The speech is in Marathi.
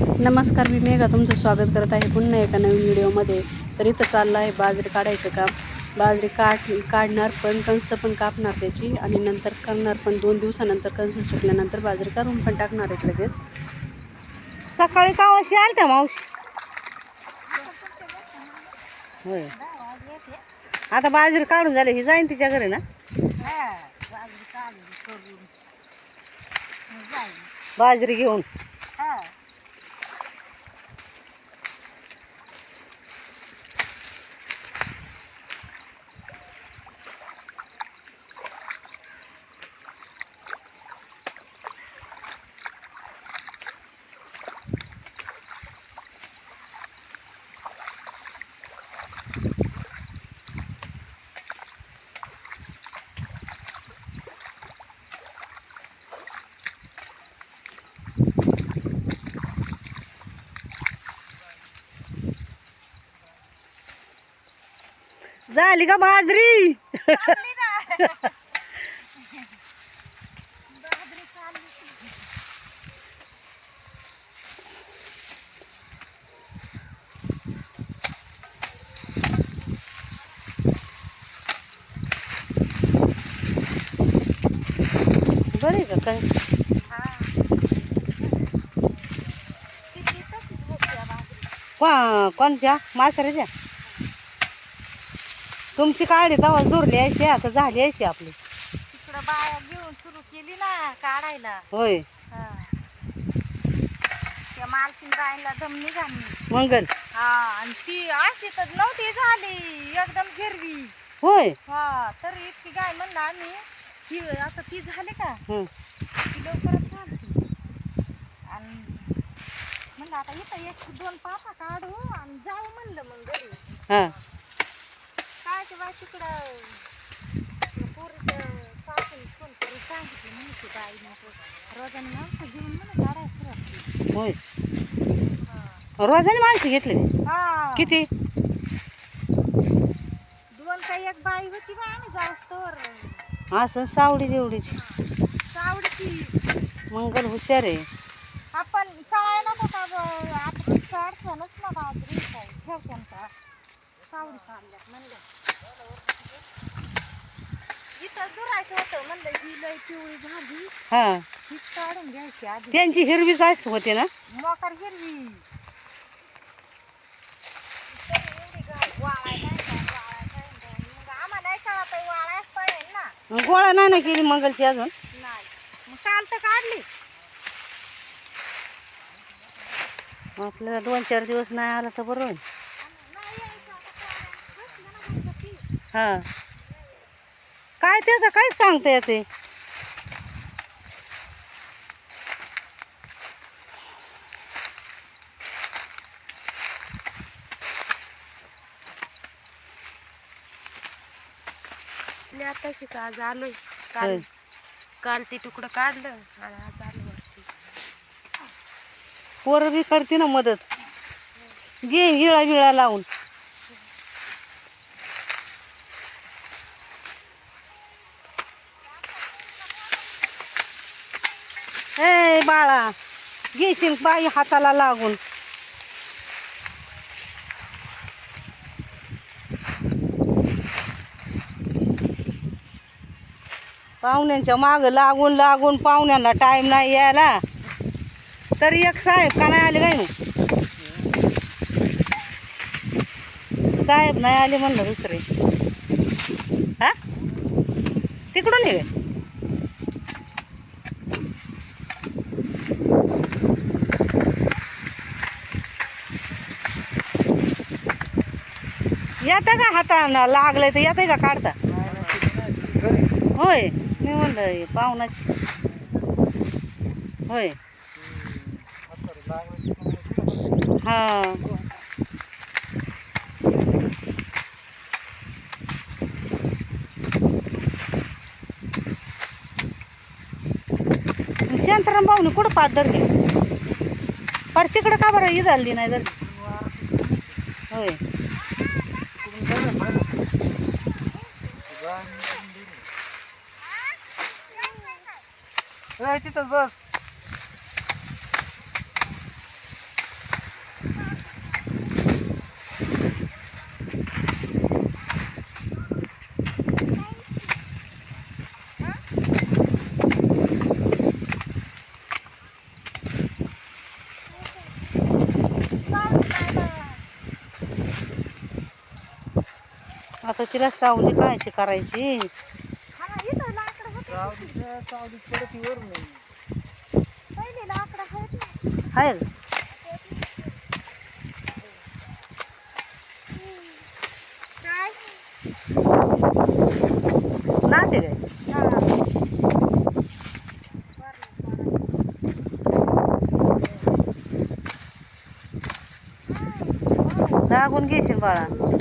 नमस्कार मी मेघा तुमचं स्वागत करत आहे पुन्हा एका नवीन व्हिडिओमध्ये. तर इथं चाललं आहे बाजरी काढायचं काम. बाजरी काढ काढणार पण कंस पण कापणार त्याची आणि नंतर करणार पण दोन दिवसानंतर कंस सुटल्यानंतर बाजरी काढून पण टाकणार आहेत लगेच. सकाळी का अशी आलत्या मावशी? होय. आता बाजरी काढून झाली ही जाईन तिच्या घरी ना? बाजरी घेऊन. झाली का बाजरी बरे का काय को- कोणत्या मासऱ्याच्या तुमची काढी तवा दुरली अशी आता झाली अशी आपली. तिकडं बाया घेऊन सुरू केली ना काढायला. होय. हा. त्या मालकीन बायला दम निघाली मंगल. हा आणि ती अशी तर नव्हती झाली एकदम हिरवी. होय. हा तर इतकी गाय म्हणलं आम्ही ही आता ती झाली का? हं. ती लवकरच झाली. आणि म्हणलं आता इथं एक दोन पापा काढू आणि जाऊ म्हणलं मग घरी. हा. काय तिकडं पोरीचं सासून फोन करून सांगितलं म्हणे ती बाई नको रोजाने माणसं घेऊन म्हणे काढायला सुरुवात होय. हा. रोजाने माणसं घेतले हा किती? दोन काही एक बाई होती बा आम्ही जाऊस तर असं सावडी जेवढीची आवडती मंगल हुशार आहे. आपण काय नको का ब- अडचणच ना बाजरी काय ठेवत्यान का सावडी काढल्यात म्हणलं. इथं दुरायचं होतं म्हणलं ही लय पिवळी झाली. हा. हीच काढून घ्यायची आधी. त्यांची हिरवीच असं होते ना? मोकार हिरवी. तरी एवढी गाय वाळाय नाही का, वाळाय नाही का. मग आम्हाला नाही कळत आहे, वाळायच पाहिजे ना गोळा नाही ना केली मंगलची अजून? नाही. मग काल तर काढली. आपल्याला दोन चार दिवस नाही आला तर बरं होईल. नाही यायचं आता काढायला. बसलं ना गणपती. हा. काय त्याचं काय सांगता येते? आज आलोय. होय. काल काल ते तुकडं काढलं आणि आज आलो वरती. पोरं बी करते ना मदत. घे हिळा विळा लावून. ए बाळा. घेशील बाई हाताला लागून. पाहुण्यांच्या माग लागून लागून पाहुण्यांना टाइम नाही यायला. तरी एक साहेब का नाही आले काय मग साहेब नाही आले म्हणलं दुसरे. हा? तिकडून ये. येतं का हाताना? लागलंय तर येतंय का काढता? होय मी म्हणलं पाहुणाच पाहुणाची. होय. हा. शांताराम भाऊने कुठं पाच धरली? पर तिकडं का बरं? ही झाली नाही धरली. होय. तिथंच बस आता तिला सावली कायची करायची. पहिले आहे नाते रे. लागून घेशील बाळा.